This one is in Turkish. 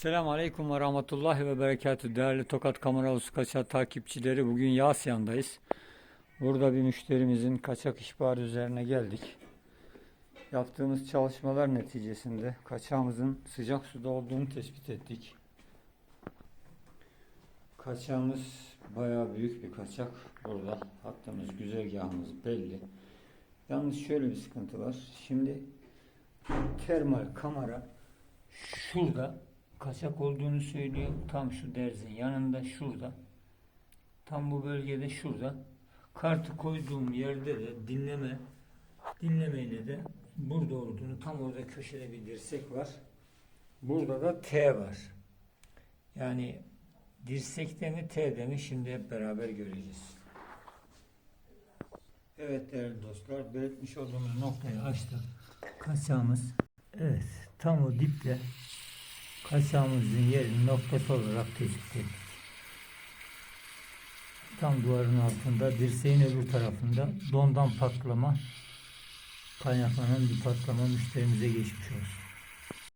Selamun Aleyküm ve Rahmetullahi ve Berekatü. Değerli Tokat Kameralı Su Kaçağı takipçileri bugün Yasya'ndayız. Burada bir müşterimizin kaçak ihbarı üzerine geldik. Yaptığımız çalışmalar neticesinde kaçağımızın sıcak suda olduğunu tespit ettik. Kaçağımız bayağı büyük bir kaçak. Burada hattımız, güzergahımız belli. Yalnız şöyle bir sıkıntı var. Şimdi termal kamera şurada kaçak olduğunu söylüyor. Tam şu derzin yanında şurada. Tam bu bölgede şurada. Kartı koyduğum yerde de dinleme dinlemeyle de burada olduğunu tam orada köşede bir dirsek var. Burada da T var. Yani dirsekte mi T'de mi şimdi hep beraber göreceğiz. Evet değerli dostlar belirtmiş olduğumuz noktayı açtık. Kaçağımız evet tam o dipte kaçağımızın yerini noktası olarak tespit. Tam duvarın altında dirseğin öbür tarafında dondan patlama kaynaklanan bir patlama müşterimize geçmiş olsun.